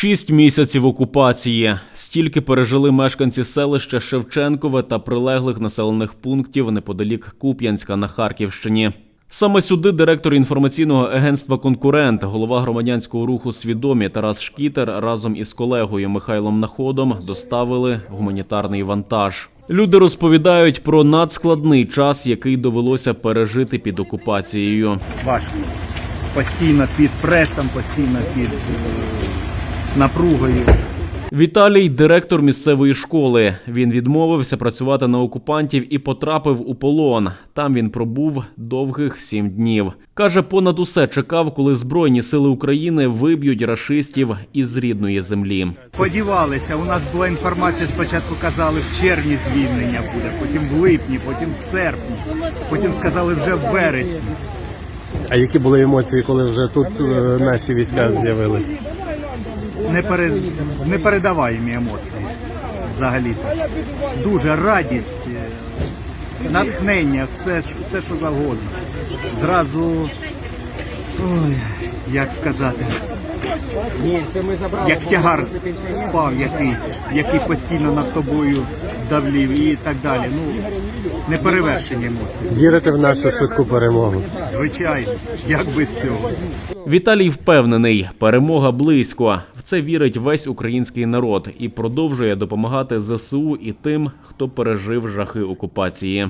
Шість місяців окупації. Стільки пережили мешканці селища Шевченкове та прилеглих населених пунктів неподалік Куп'янська на Харківщині. Саме сюди директор інформаційного агентства Конкурент, голова громадянського руху Свідомі Тарас Шкітер разом із колегою Михайлом Находом доставили гуманітарний вантаж. Люди розповідають про надскладний час, який довелося пережити під окупацією. важко. Постійно під пресом, постійно під е, напругою. Віталій директор місцевої школи. Він відмовився працювати на окупантів і потрапив у полон. Там він пробув довгих сім днів. Каже, понад усе чекав, коли Збройні сили України виб'ють рашистів із рідної землі. Сподівалися, у нас була інформація, спочатку казали, в червні звільнення буде, потім в липні, потім в серпні, потім сказали вже в вересні. А які були емоції, коли вже тут е, наші війська з'явилися? Непере... Непередаваємі емоції взагалі-то. Дуже радість, е, натхнення, все, все що завгодно. Зразу, ой, як сказати, як тягар спав якийсь, який постійно над тобою давлів і так далі. Ну, неперевершені емоції. Вірите в нашу швидку перемогу? Звичайно, як без цього. Віталій впевнений, перемога близько. В це вірить весь український народ і продовжує допомагати ЗСУ і тим, хто пережив жахи окупації.